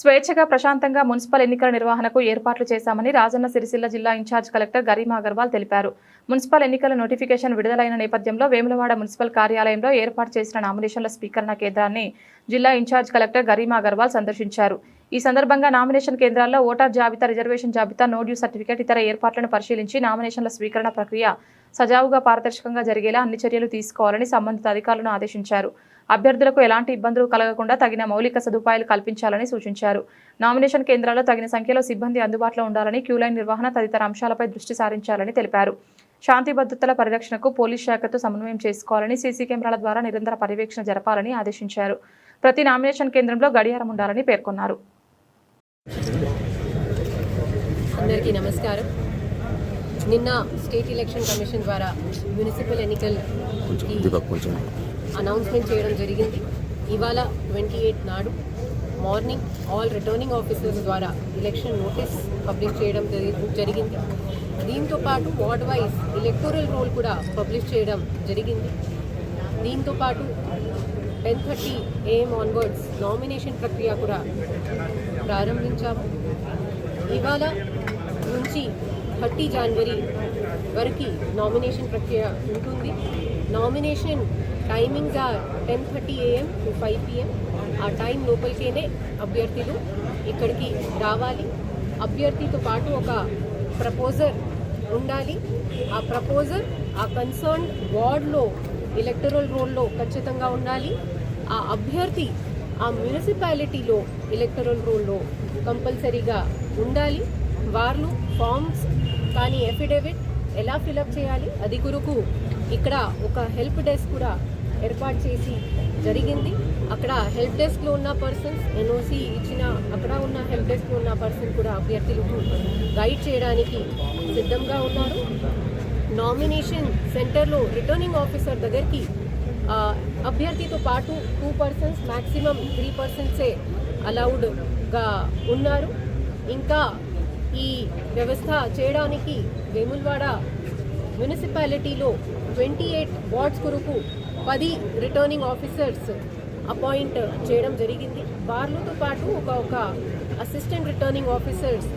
స్వేచ్ఛగా ప్రశాంతంగా మున్సిపల్ ఎన్నికల నిర్వహణకు ఏర్పాట్లు చేశామని రాజన్న సిరిసిల్ల జిల్లా ఇన్ఛార్జ్ కలెక్టర్ గరీమా అగర్వాల్ తెలిపారు. మున్సిపల్ ఎన్నికల నోటిఫికేషన్ విడుదలైన నేపథ్యంలో వేములవాడ మున్సిపల్ కార్యాలయంలో ఏర్పాటు చేసిన నామినేషన్ల స్వీకరణ కేంద్రాన్ని జిల్లా ఇన్ఛార్జ్ కలెక్టర్ గరీమా అగర్వాల్ సందర్శించారు. ఈ సందర్భంగా నామినేషన్ కేంద్రాల్లో ఓటర్ జాబితా రిజర్వేషన్ జాబితా నో డ్యూ సర్టిఫికేట్ ఇతర ఏర్పాట్లను పరిశీలించి నామినేషన్ల స్వీకరణ ప్రక్రియ సజావుగా పారదర్శకంగా జరిగేలా అన్ని చర్యలు తీసుకోవాలని సంబంధిత అధికారులను ఆదేశించారు. అభ్యర్థులకు ఎలాంటి ఇబ్బందులు కలగకుండా తగిన మౌలిక సదుపాయాలు కల్పించాలని సూచించారు. నామినేషన్ కేంద్రాల్లో తగిన సంఖ్యలో సిబ్బంది అందుబాటులో ఉండాలని క్యూలైన్ నిర్వహణ తదితర అంశాలపై దృష్టి సారించాలని తెలిపారు. శాంతి భద్రతల పరిరక్షణకు పోలీస్ శాఖతో సమన్వయం చేసుకోవాలని సీసీ కెమెరాల ద్వారా నిరంతర పర్యవేక్షణ జరపాలని ఆదేశించారు. ప్రతి నామినేషన్ కేంద్రంలో గడియారం ఉండాలని పేర్కొన్నారు. అందరికీ నమస్కారం. నిన్న స్టేట్ ఎలక్షన్ కమిషన్ ద్వారా మున్సిపల్ ఎన్నికల్ అనౌన్స్మెంట్ చేయడం జరిగింది. ఇవాళ ట్వంటీ ఎయిట్ నాడు మార్నింగ్ ఆల్ రిటర్నింగ్ ఆఫీసర్స్ ద్వారా ఎలక్షన్ నోటీస్ పబ్లిష్ చేయడం జరి- జరిగింది. దీంతో పాటు వార్డ్ వైజ్ ఎలక్టోరల్ రోల్ కూడా పబ్లిష్ చేయడం జరిగింది. దీంతో పాటు ten thirty AM onwards nomination ప్రక్రియ కూడా ప్రారంభించాము. ఇవాళ నుంచి థర్టీ జనవరి వరకు నామినేషన్ ప్రక్రియ ఉంటుంది? Nomination timings are ten thirty AM to five PM ఆ టైం లోపలికేనే అభ్యర్థులు ఇక్కడికి రావాలి. అభ్యర్థితో పాటు ఒక ప్రపోజర్ ఉండాలి. ఆ ప్రపోజర్ ఆ కన్సర్న్ వార్డ్లో ఎలక్టరల్ రోల్లో ఖచ్చితంగా ఉండాలి. ఆ అభ్యర్థి ఆ మున్సిపాలిటీలో ఎలక్టరల్ రోల్లో కంపల్సరీగా ఉండాలి. వాళ్ళు ఫామ్స్ కానీ ఎఫిడేవిట్ ఎలా ఫిలప్ చేయాలి? అది కొరకు ఇక్కడ ఒక హెల్ప్ డెస్క్ కూడా ఏర్పాటు చేసి జరిగింది. అక్కడ హెల్ప్ డెస్క్లో ఉన్న పర్సన్స్ ఎన్ఓసి ఇచ్చిన అక్కడ ఉన్న హెల్ప్ డెస్క్లో ఉన్న పర్సన్ కూడా అభ్యర్థులకు గైడ్ చేయడానికి సిద్ధంగా ఉన్నారు. నామినేషన్ సెంటర్లో రిటర్నింగ్ ఆఫీసర్ దగ్గరికి అభ్యర్థితో పాటు టూ పర్సన్స్ మ్యాక్సిమం త్రీ పర్సన్సే అలౌడ్గా ఉన్నారు. ఇంకా ఈ వ్యవస్థ చేయడానికి వేములవాడ మున్సిపాలిటీలో ట్వంటీ ఎయిట్ వార్డ్స్ కొరకు పది రిటర్నింగ్ ఆఫీసర్స్ అపాయింట్ చేయడం జరిగింది. వార్లతో పాటు ఒక ఒక అసిస్టెంట్ రిటర్నింగ్ ఆఫీసర్స్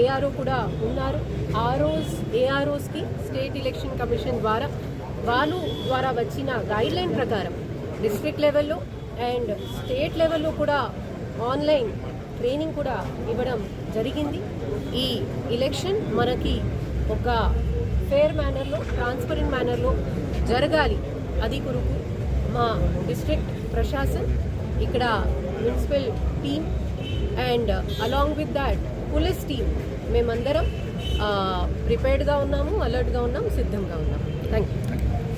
ఏఆర్ఓ కూడా ఉన్నారు. ఆర్ఓస్ ఏఆర్ఓస్కి స్టేట్ ఎలక్షన్ కమిషన్ ద్వారా వాళ్ళు ద్వారా వచ్చిన గైడ్ లైన్ ప్రకారం డిస్ట్రిక్ట్ లెవెల్లో అండ్ స్టేట్ లెవెల్లో కూడా ఆన్లైన్ ట్రైనింగ్ కూడా ఇవ్వడం జరిగింది. ఈ ఎలక్షన్ మనకి ఒక ఫేర్ మేనర్లో ట్రాన్స్పరెంట్ మేనర్లో జరగాలి. అది కొరకు మా డిస్ట్రిక్ట్ ప్రశాసన్ ఇక్కడ municipal team and along with that police team. మేమందరం ప్రిపేర్డ్గా ఉన్నాము అలర్ట్గా ఉన్నాము సిద్ధంగా ఉన్నాము. Thank you